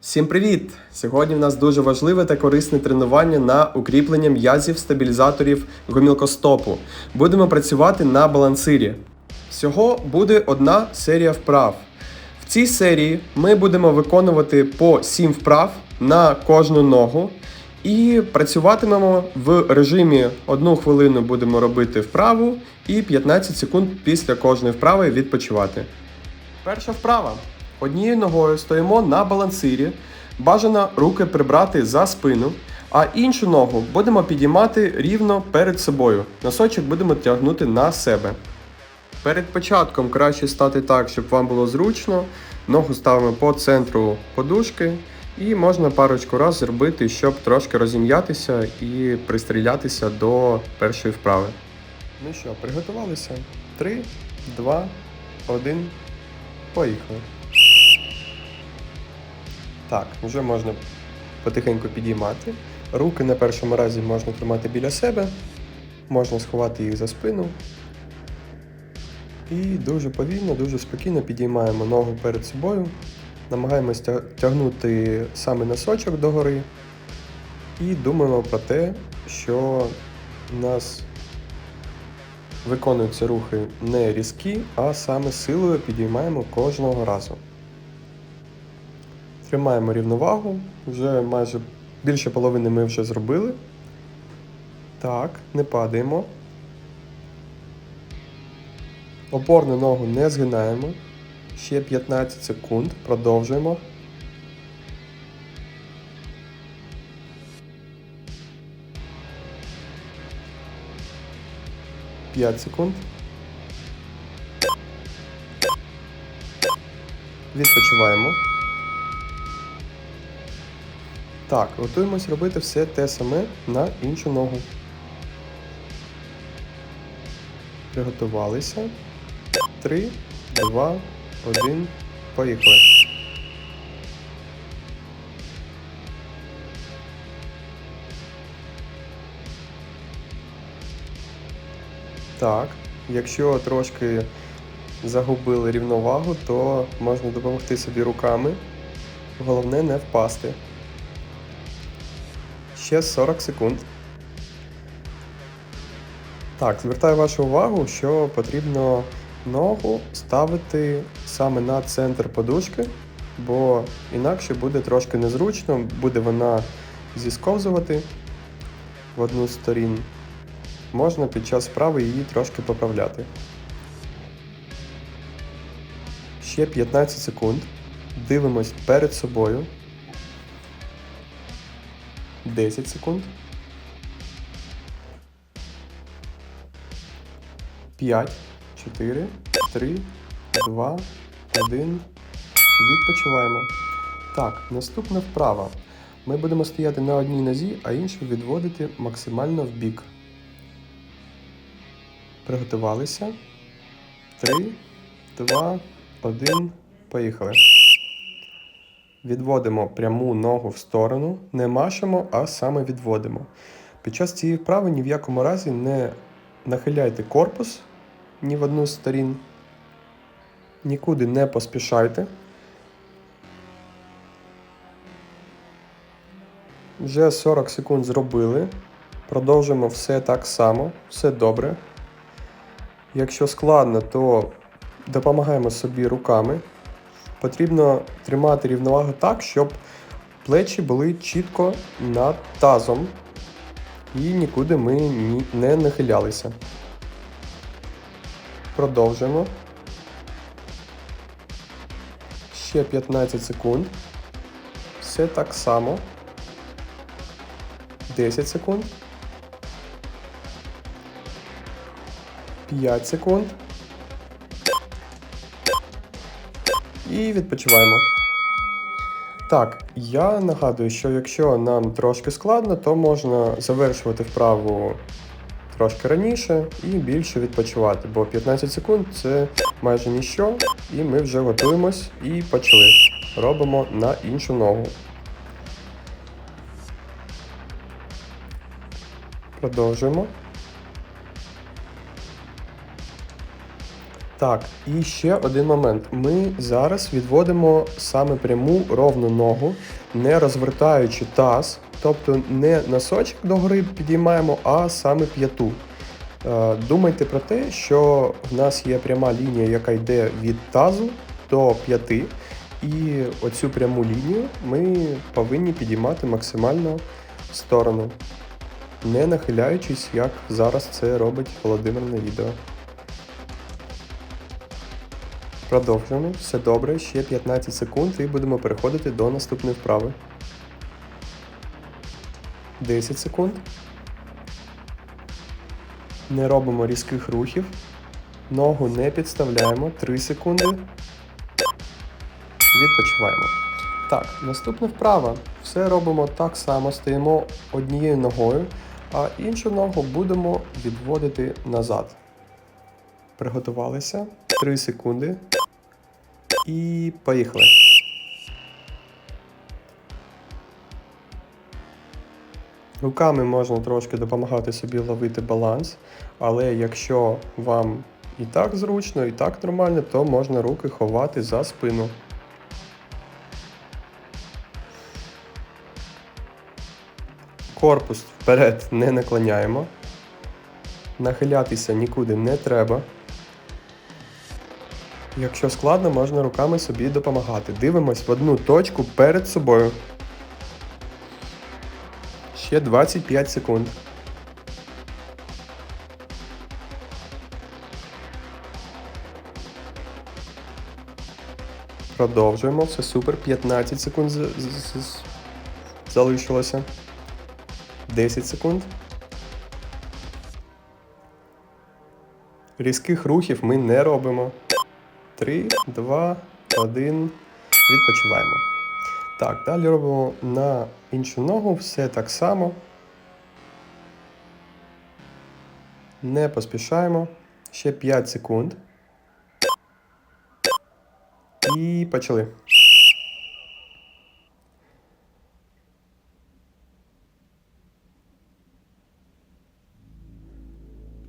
Всім привіт! Сьогодні в нас дуже важливе та корисне тренування на укріплення м'язів стабілізаторів гомілкостопу. Будемо працювати на балансирі. Всього буде одна серія вправ. В цій серії ми будемо виконувати по 7 вправ на кожну ногу і працюватимемо в режимі 1 хвилину будемо робити вправу і 15 секунд після кожної вправи відпочивати. Перша вправа. Однією ногою стоїмо на балансирі. Бажано руки прибрати за спину, а іншу ногу будемо підіймати рівно перед собою. Носочок будемо тягнути на себе. Перед початком краще стати так, щоб вам було зручно. Ногу ставимо по центру подушки і можна парочку разів зробити, щоб трошки розім'ятися і пристрілятися до першої вправи. Ну що, приготувалися? 3, 2, 1. Поїхали. Так, вже можна потихеньку підіймати. Руки на першому разі можна тримати біля себе, можна сховати їх за спину. І дуже повільно, дуже спокійно підіймаємо ногу перед собою. Намагаємось тягнути саме носочок догори. І думаємо про те, що у нас виконуються рухи не різкі, а саме силою підіймаємо кожного разу. Тримаємо рівновагу, вже майже більше половини ми вже зробили. Так, не падаємо. Опорну ногу не згинаємо. Ще 15 секунд. Продовжуємо. П'ять секунд. Відпочиваємо. Так, готуємось робити все те саме на іншу ногу. Приготувалися. 3, 2, 1. Поїхали. Так, якщо трошки загубили рівновагу, то можна допомогти собі руками. Головне не впасти. Ще 40 секунд. Так, звертаю вашу увагу, що потрібно ногу ставити саме на центр подушки, бо інакше буде трошки незручно, буде вона зісковзувати в одну з сторін. Можна під час вправи її трошки поправляти. Ще 15 секунд. Дивимось перед собою. 10 секунд. 5, 4, 3, 2, 1. Відпочиваємо. Так, наступна вправа. Ми будемо стояти на одній нозі, а іншу відводити максимально в бік. Приготувалися. 3, 2, 1. Поїхали. Відводимо пряму ногу в сторону, не машемо, а саме відводимо. Під час цієї вправи ні в якому разі не нахиляйте корпус ні в одну з сторін, нікуди не поспішайте. Вже 40 секунд зробили. Продовжимо все так само, все добре. Якщо складно, то допомагаємо собі руками. Потрібно тримати рівновагу так, щоб плечі були чітко над тазом і нікуди ми не нахилялися. Продовжимо. Ще 15 секунд. Все так само. 10 секунд. 5 секунд. І відпочиваємо. Так, я нагадую, що якщо нам трошки складно, то можна завершувати вправу трошки раніше і більше відпочивати, бо 15 секунд це майже ніщо, і ми вже готуємось і почали. Робимо на іншу ногу. Продовжуємо. Так, і ще один момент. Ми зараз відводимо саме пряму ровну ногу, не розвертаючи таз, тобто не носочок догори підіймаємо, а саме п'яту. Е, Думайте про те, що в нас є пряма лінія, яка йде від тазу до п'яти, і оцю пряму лінію ми повинні підіймати максимально в сторону, не нахиляючись, як зараз це робить Володимир на відео. Продовжуємо. Все добре, ще 15 секунд і будемо переходити до наступної вправи. 10 секунд. Не робимо різких рухів. Ногу не підставляємо. 3 секунди. Відпочиваємо. Так, наступна вправа. Все робимо так само, стоїмо однією ногою, а іншу ногу будемо відводити назад. Приготувалися. 3 секунди. І поїхали. Руками можна трошки допомагати собі ловити баланс, але якщо вам і так зручно, і так нормально, то можна руки ховати за спину. Корпус вперед не наклоняємо. Нахилятися нікуди не треба. Якщо складно, можна руками собі допомагати. Дивимось в одну точку перед собою. Ще 25 секунд. Продовжуємо. Все супер. 15 секунд залишилося. 10 секунд. Різких рухів ми не робимо. 3, 2, 1. Відпочиваємо. Так, далі робимо на іншу ногу все так само. Не поспішаємо. Ще 5 секунд. І почали.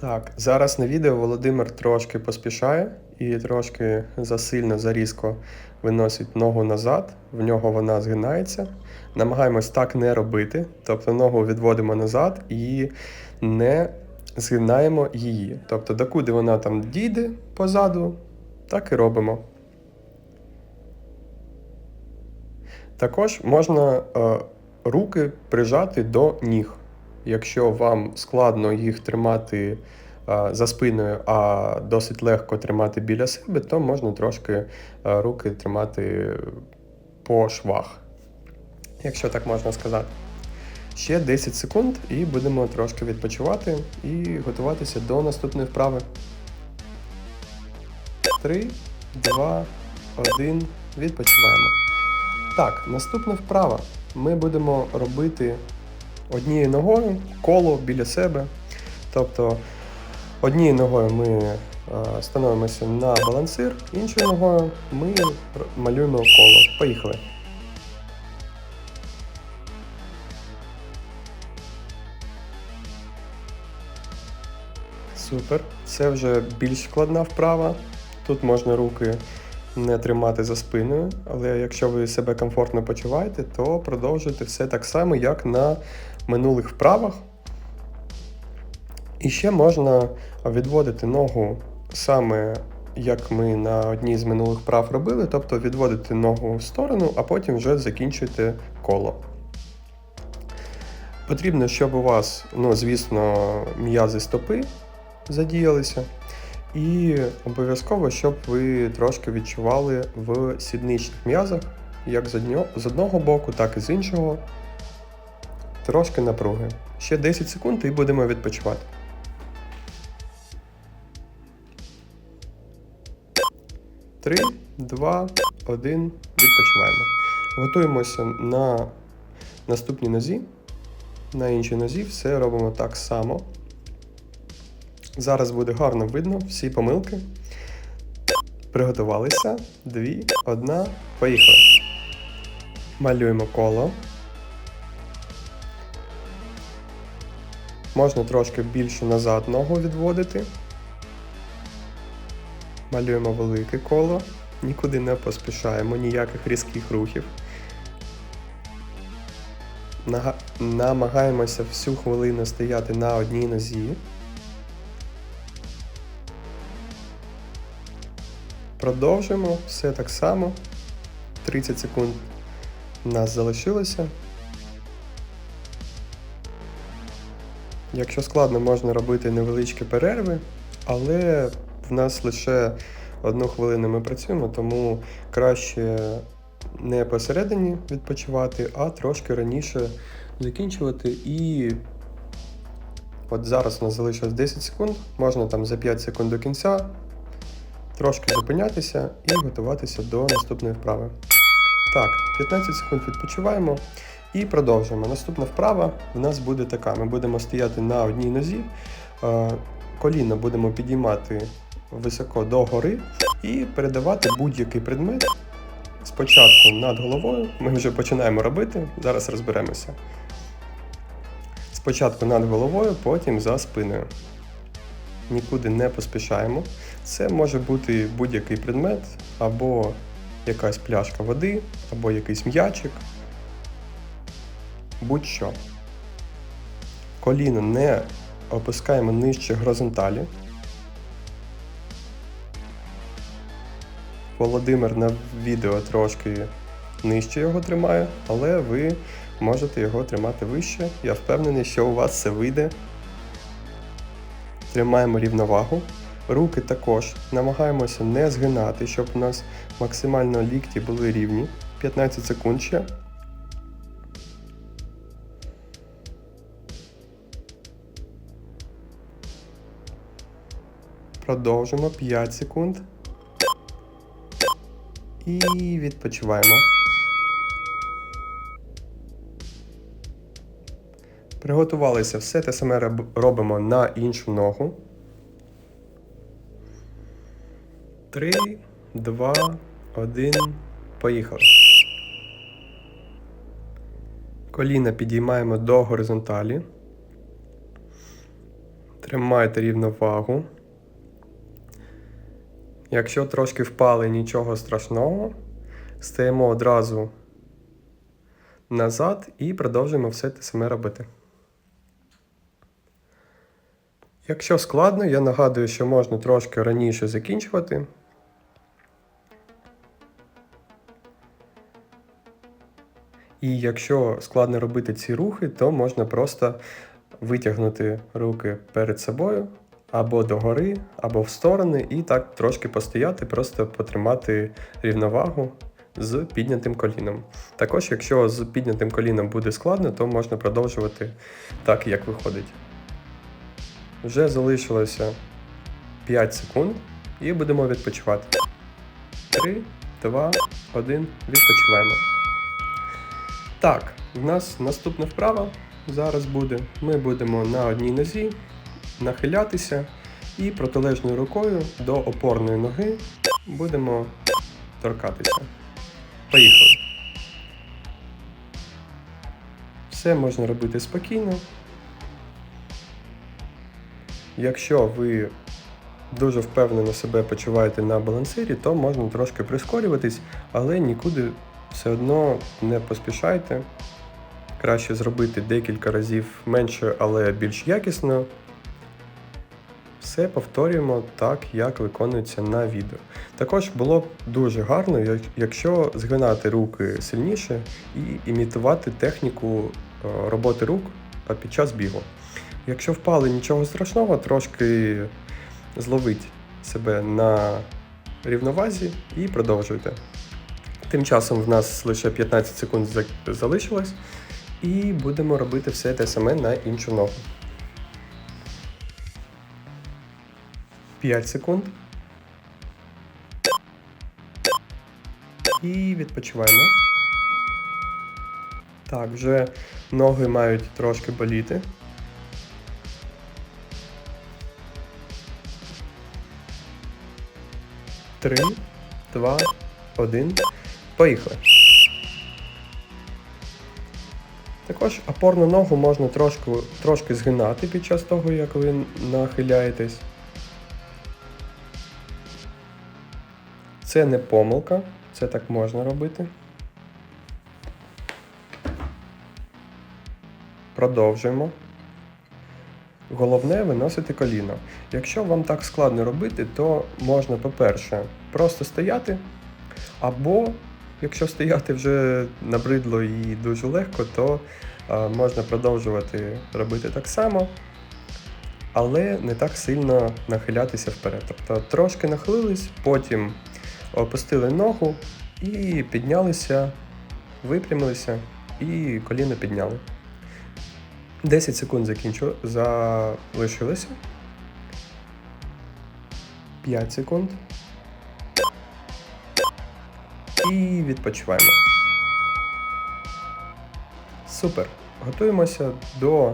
Так, зараз на відео Володимир трошки поспішає і трошки засильно, зарізко виносить ногу назад, в нього вона згинається. Намагаємось так не робити, тобто ногу відводимо назад і не згинаємо її. Тобто, докуди вона там дійде позаду, так і робимо. Також можна е, руки прижати до ніг. Якщо вам складно їх тримати за спиною, а досить легко тримати біля себе, то можна трошки руки тримати по швах, якщо так можна сказати. Ще 10 секунд і будемо трошки відпочивати і готуватися до наступної вправи. 3, 2, 1. Відпочиваємо. Так, наступна вправа. Ми будемо робити однією ногою коло біля себе. Тобто однією ногою ми е, становимося на балансир, іншою ногою ми малюємо коло. Поїхали. Супер. Це вже більш складна вправа. Тут можна руки не тримати за спиною, але якщо ви себе комфортно почуваєте, то продовжуйте все так само, як на минулих вправах. І ще можна відводити ногу саме як ми на одній з минулих вправ робили, тобто відводити ногу в сторону, а потім вже закінчуєте коло. Потрібно, щоб у вас, ну, звісно, м'язи стопи задіялися. І обов'язково, щоб ви трошки відчували в сідничних м'язах, як з одного боку, так і з іншого. Трошки напруги. Ще 10 секунд і будемо відпочивати. Три, два, один. Відпочиваємо. Готуємося на наступній нозі. На іншій нозі все робимо так само. Зараз буде гарно видно всі помилки. Приготувалися. Дві, одна. Поїхали. Малюємо коло. Можна трошки більше назад ногу відводити. Малюємо велике коло, нікуди не поспішаємо, ніяких різких рухів. Намагаємося всю хвилину стояти на одній нозі. Продовжуємо все так само. 30 секунд у нас залишилося. Якщо складно, можна робити невеличкі перерви, але в нас лише одну хвилину ми працюємо, тому краще не посередині відпочивати, а трошки раніше закінчувати. І от зараз у нас залишилось 10 секунд, можна там за 5 секунд до кінця трошки зупинятися і готуватися до наступної вправи. Так, 15 секунд відпочиваємо і продовжуємо. Наступна вправа в нас буде така: ми будемо стояти на одній нозі, е, коліна будемо підіймати високо догори і передавати будь-який предмет спочатку над головою. Ми вже починаємо робити, зараз розберемося. Спочатку над головою, потім за спиною. Нікуди не поспішаємо. Це може бути будь-який предмет, або якась пляшка води, або якийсь м'ячик. Будь-що. Коліно не опускаємо нижче горизонталі. Володимир на відео трошки нижче його тримає, але ви можете його тримати вище. Я впевнений, що у вас це вийде. Тримаємо рівновагу. Руки також намагаємося не згинати, щоб у нас максимально лікті були рівні. 15 секунд ще. Продовжимо 5 секунд. І відпочиваємо. Приготувалися, все те саме робимо на іншу ногу. 3, 2, 1. Поїхали. Коліна підіймаємо до горизонталі. Тримайте рівновагу. Якщо трошки впали, нічого страшного. Стаємо одразу назад і продовжуємо все те саме робити. Якщо складно, я нагадую, що можна трошки раніше закінчувати. І якщо складно робити ці рухи, то можна просто витягнути руки перед собою або догори, або в сторони, і так трошки постояти, просто потримати рівновагу з піднятим коліном. Також, якщо з піднятим коліном буде складно, то можна продовжувати так, як виходить. Вже залишилося 5 секунд і будемо відпочивати. 3, 2, 1, відпочиваємо. Так, в нас наступна вправа зараз буде. Ми будемо на одній нозі нахилятися і протилежною рукою до опорної ноги будемо торкатися. Поїхали. Все можна робити спокійно. Якщо ви дуже впевнено себе почуваєте на балансирі, то можна трошки прискорюватись, але нікуди все одно не поспішайте. Краще зробити декілька разів менше, але більш якісно. Все повторюємо так, як виконується на відео. Також було б дуже гарно, якщо згинати руки сильніше і імітувати техніку е, роботи рук під час бігу. Якщо впали нічого страшного, трошки зловіть себе на рівновазі і продовжуйте. Тим часом в нас лише 15 секунд залишилось, і будемо робити все те саме на іншу ногу. 5 секунд. І відпочиваємо. Так, вже ноги мають трошки боліти. Три, два, один. Поїхали. Також опорну ногу можна трошки, трошки згинати під час того, як ви нахиляєтесь. Це не помилка, це так можна робити. Продовжуємо. Головне виносити коліно. Якщо вам так складно робити, то можна, по-перше, просто стояти. Або, якщо стояти вже набридло і дуже легко, то а, можна продовжувати робити так само, але не так сильно нахилятися вперед. Тобто трошки нахилились, потім опустили ногу і піднялися, випрямилися і коліно підняли. 10 секунд закінчу, залишилося. 5 секунд. І відпочиваємо. Супер. Готуємося до.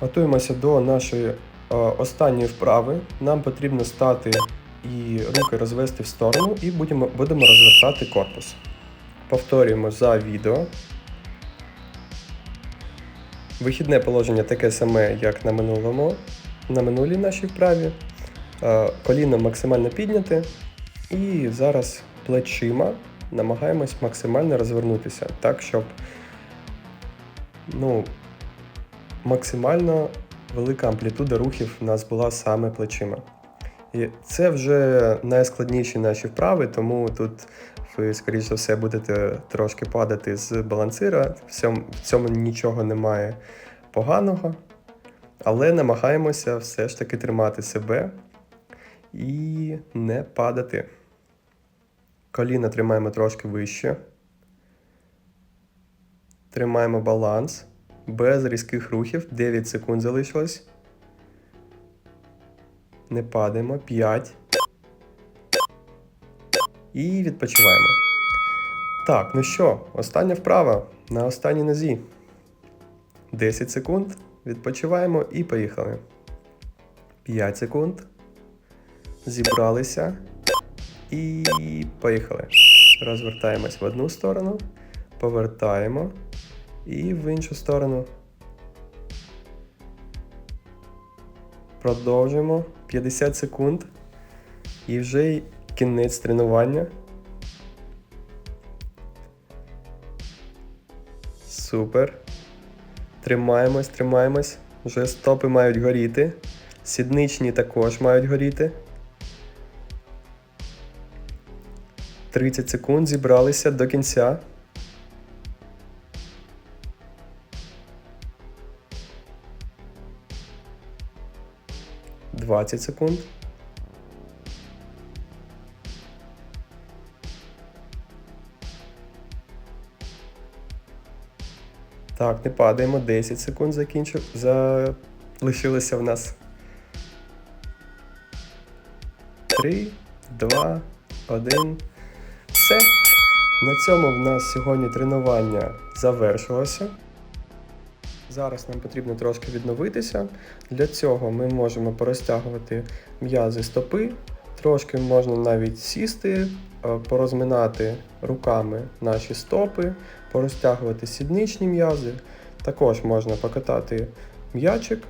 Готуємося до нашої е, останньої вправи. Нам потрібно стати і руки розвести в сторону, і будемо, будемо розвертати корпус. Повторюємо за відео. Вихідне положення таке саме, як на минулому, на минулій нашій вправі. Е, Коліно максимально підняте. І зараз плечима намагаємось максимально розвернутися, так, щоб ну, максимально велика амплітуда рухів у нас була саме плечима. І це вже найскладніші наші вправи, тому тут ви, скоріш за все, будете трошки падати з балансира. В цьому, в цьому нічого немає поганого, але намагаємося все ж таки тримати себе і не падати. Коліна тримаємо трошки вище. Тримаємо баланс без різких рухів. 9 секунд залишилось. Не падаємо. 5. І відпочиваємо. Так, ну що, остання вправа на останній нозі. 10 секунд. Відпочиваємо і поїхали. 5 секунд. Зібралися. І поїхали. Розвертаємось в одну сторону, повертаємо і в іншу сторону. Продовжуємо 50 секунд. І вже кінець тренування. Супер. Тримаємось, тримаємось. Вже стопи мають горіти. Сідничні також мають горіти. 30 секунд зібралися до кінця. Двадцять секунд. Так, не падаємо. 10 секунд закінчив. Залишилося в нас. 3, 2, 1. Все. На цьому в нас сьогодні тренування завершилося. Зараз нам потрібно трошки відновитися. Для цього ми можемо порозтягувати м'язи стопи, трошки можна навіть сісти, е, порозминати руками наші стопи, порозтягувати сідничні м'язи. Також можна покатати м'ячик.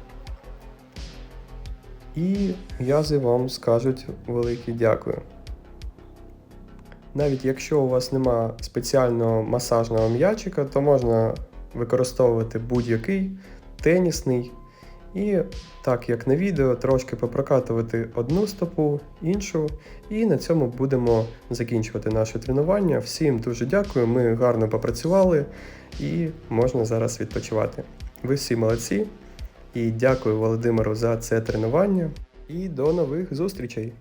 І м'язи вам скажуть велике дякую. Навіть якщо у вас нема спеціального масажного м'ячика, то можна використовувати будь-який тенісний. І так, як на відео, трошки попрокатувати одну стопу, іншу. І на цьому будемо закінчувати наше тренування. Всім дуже дякую, ми гарно попрацювали і можна зараз відпочивати. Ви всі молодці. І дякую Володимиру за це тренування. І до нових зустрічей!